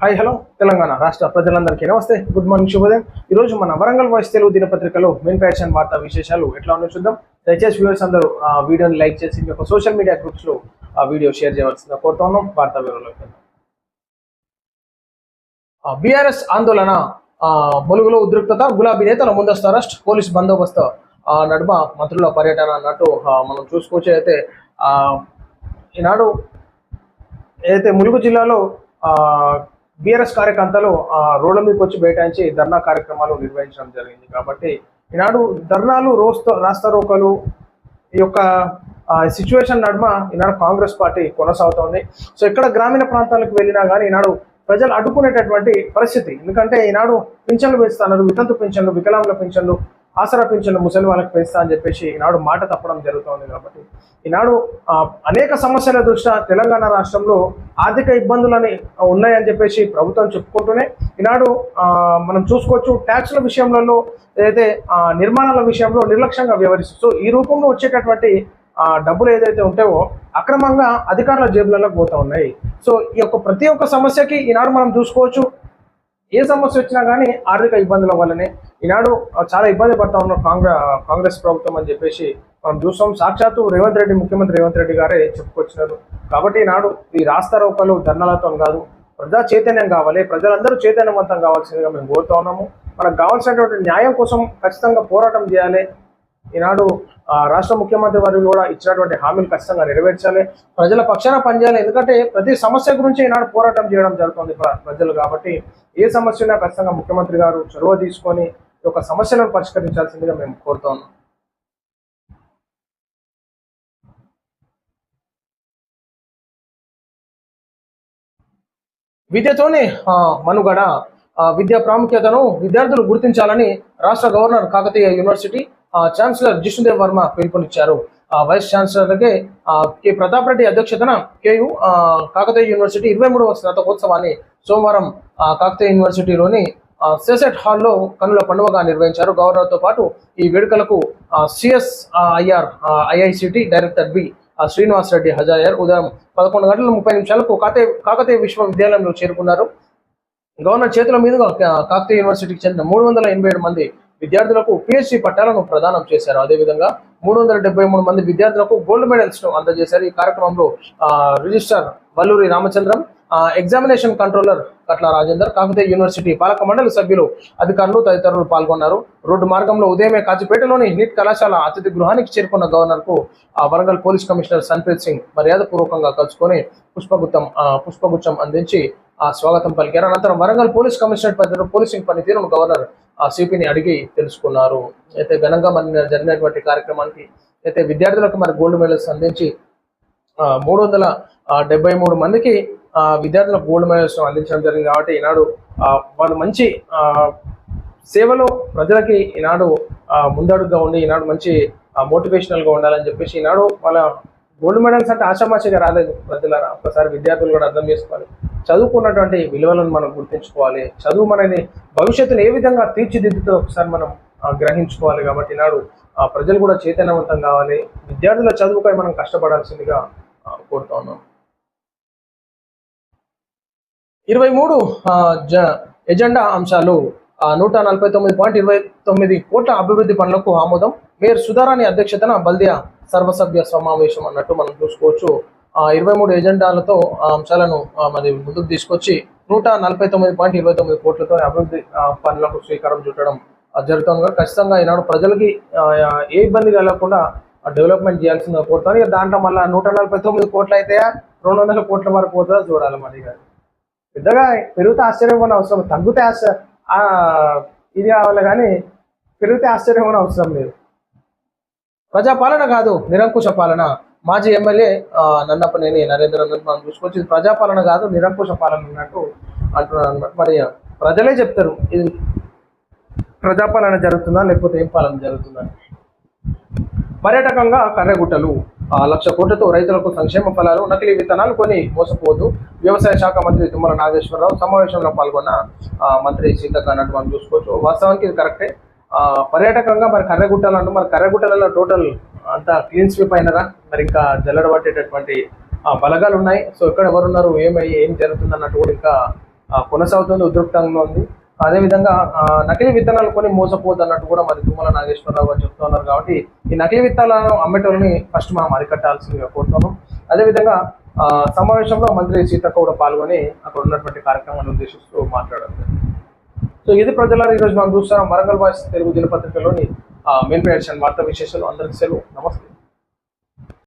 Hi hello Telangana రాష్ట్ర ప్రజలందరికీ నమస్తే. గుడ్ మార్నింగ్ శుభోదయం. ఈరోజు మన వరంగల్ వాయిస్ తెలుగు దినపత్రికలో మెయిన్ ఫ్యాషన్ వార్తా విశేషాలు ఎట్లా ఉన్నాయో చూద్దాం. దయచేసి వ్యూవర్స్ అందరూ ఆ వీడియోని లైక్ చేసి మీ యొక్క సోషల్ మీడియా గ్రూప్స్లో ఆ వీడియో షేర్ చేయవలసిందిగా కోరుతా ఉన్నాం. వార్తా వివరాలకు బీఆర్ఎస్ ఆందోళన ఆ, ములుగులో ఉద్రిక్తత గులాబీ నేతల ముందస్తు అరెస్ట్ పోలీస్ బందోబస్తు నడుమ మంత్రుల పర్యటన అన్నట్టు మనం చూసుకోవచ్చు. అయితే ఆ, ఈనాడు ఏదైతే ములుగు జిల్లాలో బీఆర్ఎస్ కార్యకర్తలు ఆ, రోడ్ల మీదకి వచ్చి బైఠాయించి ధర్నా కార్యక్రమాలు నిర్వహించడం జరిగింది. కాబట్టి ఈనాడు ధర్నాలు రోస్తో రాస్తారోకలు ఈ యొక్క సిచ్యువేషన్ నడుమ ఈనాడు కాంగ్రెస్ పార్టీ కొనసాగుతోంది. సో ఎక్కడ గ్రామీణ ప్రాంతాలకు వెళ్ళినా కానీ ఈనాడు ప్రజలు అడ్డుకునేటటువంటి పరిస్థితి. ఎందుకంటే ఈనాడు పింఛన్లు పెంచుతున్నారు వితంతు పింఛన్లు వికలాంగుల పింఛన్లు ఆసరా పింఛన్లు ముసలి వాళ్ళకి పెంచుతా అని చెప్పేసి ఈనాడు మాట తప్పడం జరుగుతోంది కాబట్టి ఈనాడు అనేక సమస్యల దృష్ట్యా తెలంగాణ రాష్ట్రంలో ఆర్థిక ఇబ్బందులని ఉన్నాయని చెప్పేసి ప్రభుత్వం చెప్పుకుంటూనే ఈనాడు మనం చూసుకోవచ్చు ట్యాక్స్ల విషయంలో ఏదైతే నిర్మాణాల విషయంలో నిర్లక్ష్యంగా వ్యవహరిస్తూ సో ఈ రూపంలో వచ్చేటటువంటి డబ్బులు ఏదైతే ఉంటాయో అక్రమంగా అధికారుల జేబులలో పోతూ ఉన్నాయి. సో ఈ యొక్క ప్రతి ఒక్క సమస్యకి ఈనాడు మనం చూసుకోవచ్చు ఏ సమస్య వచ్చినా కానీ ఆర్థిక ఇబ్బందుల వల్లనే ఈనాడు చాలా ఇబ్బంది పడతా ఉన్న కాంగ్రెస్ కాంగ్రెస్ ప్రభుత్వం అని చెప్పేసి మనం చూస్తాం. సాక్షాత్తు రేవంత్ రెడ్డి ముఖ్యమంత్రి రేవంత్ రెడ్డి గారే చెప్పుకొచ్చినారు. కాబట్టి ఈనాడు ఈ రాస్తా రోకలు ధర్నాలతో కాదు ప్రజా చైతన్యం కావాలి ప్రజలందరూ చైతన్యవంతం కావాల్సిందిగా మేము కోరుతా ఉన్నాము. మనకు కావాల్సినటువంటి న్యాయం కోసం ఖచ్చితంగా పోరాటం చేయాలి. ఈనాడు రాష్ట్ర ముఖ్యమంత్రి వారు కూడా ఇచ్చినటువంటి హామీలు ఖచ్చితంగా నెరవేర్చాలి. ప్రజల పక్షాన పనిచేయాలి. ఎందుకంటే ప్రతి సమస్య గురించి ఈనాడు పోరాటం చేయడం జరుగుతుంది ప్ర- ప్రజలు కాబట్టి ఏ సమస్య ఖచ్చితంగా ముఖ్యమంత్రి గారు చొరవ తీసుకొని యొక్క సమస్యలను పరిష్కరించాల్సిందిగా మేము కోరుతా ఉన్నాం. విద్యతోనే మనుగడ విద్యా ప్రాముఖ్యతను విద్యార్థులు గుర్తించాలని రాష్ట్ర governor Kakatiya university chancellor Jishnudev Varma పిలుపునిచ్చారు. ఆ, వైస్ ఛాన్సలర్కే కె. ప్రతాప్ రెడ్డి అధ్యక్షతన కేయు కాకతీయ యూనివర్సిటీ ఇరవై మూడవ స్నాతకోత్సవాన్ని సోమవారం కాకతీయ యూనివర్సిటీలోని సెసెట్ హాల్లో కనుల పండుగగా నిర్వహించారు. గవర్నర్తో పాటు ఈ వేడుకలకు CS IR IICT director B Srinivas Reddy హజాయర్ ఉదయం పదకొండు గంటల ముప్పై నిమిషాలకు కాకతీయ కాకతీయ విశ్వవిద్యాలయంలో చేరుకున్నారు. గవర్నర్ చేతుల మీదుగా కా- కాకతీయ యూనివర్సిటీకి చెందిన మూడు వందల ఎనభై ఏడు మంది విద్యార్థులకు పిహెచ్డి పట్టాలను ప్రదానం చేశారు. అదేవిధంగా మూడు వందల డెబ్బై మూడు మంది విద్యార్థులకు గోల్డ్ మెడల్స్ను అందజేశారు. ఈ కార్యక్రమంలో ఆ, registrar Valluri Ramachandram examination controller Katla Rajender Kakatiya university పాలక మండలి సభ్యులు అధికారులు తదితరులు పాల్గొన్నారు. రోడ్డు మార్గంలో ఉదయమే కాచిపేటలోని నీట్ కళాశాల అతిథి గృహానికి చేరుకున్న గవర్నర్కు ఆ వరంగల్ పోలీస్ కమిషనర్ సన్ప్రీత్ సింగ్ మర్యాదపూర్వకంగా కలుసుకొని పుష్పగుత్తం ఆ, పుష్పగుచ్చం అందించి ఆ స్వాగతం పలికారు. అనంతరం వరంగల్ పోలీస్ కమిషనర్ పద్ధతిలో పోలీసింగ్ పనితీరును గవర్నర్ ఆ సిపిని అడిగి తెలుసుకున్నారు. అయితే ఘనంగా మన జరిగినటువంటి కార్యక్రమానికి అయితే విద్యార్థులకు మరి గోల్డ్ మెడల్స్ అందించి మూడు వందల డెబ్బై మూడు మందికి విద్యార్థులకు గోల్డ్ మెడల్స్ అందించడం జరిగింది కాబట్టి ఈనాడు వాళ్ళు మంచి సేవలో ప్రజలకి ఈనాడు ముందడుగుగా ఉండి ఈనాడు మంచి మోటివేషనల్గా ఉండాలని చెప్పేసి ఈనాడు వాళ్ళ గోల్డ్ మెడల్స్ అంటే ఆశామాషిగా రాలేదు ప్రజలారా. ఒకసారి విద్యార్థులు కూడా అర్థం చేసుకోవాలి. చదువుకున్నటువంటి విలువలను మనం గుర్తించుకోవాలి. చదువు మనని భవిష్యత్తును ఏ విధంగా తీర్చిదిద్దుతో ఒకసారి మనం గ్రహించుకోవాలి కాబట్టి ఈనాడు ఆ, ప్రజలు కూడా చైతన్యవంతం కావాలి. విద్యార్థుల చదువుపై మనం కష్టపడాల్సిందిగా కోరుతా ఉన్నాం. ఇరవై మూడు ఎజెండా అంశాలు నూట నలభై తొమ్మిది పాయింట్ ఇరవై తొమ్మిది కోట్ల అభివృద్ధి పనులకు ఆమోదం. మేయర్ సుధారాణి అధ్యక్షతన బల్దియా సర్వసభ్య సమావేశం అన్నట్టు మనం చూసుకోవచ్చు. ఇరవై మూడు ఎజెండాలతో ఆ అంశాలను మరి ముందుకు తీసుకొచ్చి నూట నలభై తొమ్మిది పాయింట్ ఇరవై తొమ్మిది కోట్లతో అభివృద్ధి పనులకు శ్రీకారం చుట్టడం జరుగుతుంది. ఖచ్చితంగా ఈనాడు ప్రజలకి ఏ ఇబ్బంది కలగకుండా డెవలప్మెంట్ చేయాల్సిందిగా కోరుతాను. ఇక దాంట్లో మళ్ళీ నూట నలభై తొమ్మిది కోట్లు అయితే రెండు వందల కోట్ల వరకు పోతుందో? చూడాలి మరి పెద్దగా పెరుగుతే ఆశ్చర్యం కూడా అవసరం. తగ్గితే ఆశ్చర్య ఇది కావాలి కానీ పెరిగితే ఆశ్చర్యం కూడా అవసరం లేదు. ప్రజాపాలన కాదు నిరంకుశ పాలన. మాజీ ఎమ్మెల్యే నన్నప్పనేని నన్నపనేని నరేంద్ర అన్నట్టు మనం చూసుకోవచ్చు. ప్రజాపాలన కాదు నిరంకుశ పాలన అన్నట్టు అంటున్నారు అనమాట మరి ప్రజలే చెప్తారు ఇది ప్రజాపాలన జరుగుతుందా లేకపోతే ఏం పాలన జరుగుతుందా పర్యాటకంగా కర్రగుట్టలు. లక్ష కోట్లతో రైతులకు సంక్షేమ ఫలాలు నకిలీ విత్తనాలు కొని మోసపోదు వ్యవసాయ శాఖ మంత్రి తుమ్మల నాగేశ్వరరావు సమావేశంలో పాల్గొన్న మంత్రి సీతక్క అన్నట్టు మనం చూసుకోవచ్చు. వాస్తవానికి ఇది కరెక్టే. పర్యాటకంగా మరి కర్రగుట్టలు అంటూ మరి కర్రగుట్టలలో టోటల్ అంతా క్లీన్ స్వీప్ అయినరా మరి ఇంకా జల్లడ పట్టేటటువంటి బలగాలు ఉన్నాయి. సో ఇక్కడ ఎవరున్నారు ఏమై ఏం జరుగుతుంది అన్నట్టు కూడా ఇంకా కొనసాగుతుంది ఉద్రిక్తంగా ఉంది. అదేవిధంగా నకిలీ విత్తనాలు కొని మోసపోద్దు అన్నట్టు కూడా మరి తుమ్మల నాగేశ్వరరావు గారు చెప్తున్నారు కాబట్టి ఈ నకిలీ విత్తనాలను అమ్మేటోళ్ళని ఫస్ట్ మనం అరికట్టాల్సిందిగా కోరుతున్నాం అదేవిధంగా ఆ, సమావేశంలో మంత్రి సీతక్క కూడా పాల్గొని అక్కడ ఉన్నటువంటి కార్యక్రమాన్ని ఉద్దేశిస్తూ మాట్లాడారు. సో ఇది ప్రజల ఈరోజు మనం చూస్తాం వరంగల్ వాయిస్ తెలుగు దినపత్రికలోని మెయిన్ ఎడిషన్ వార్తా విశేషాలు. అందరికీ సెలవు. నమస్తే.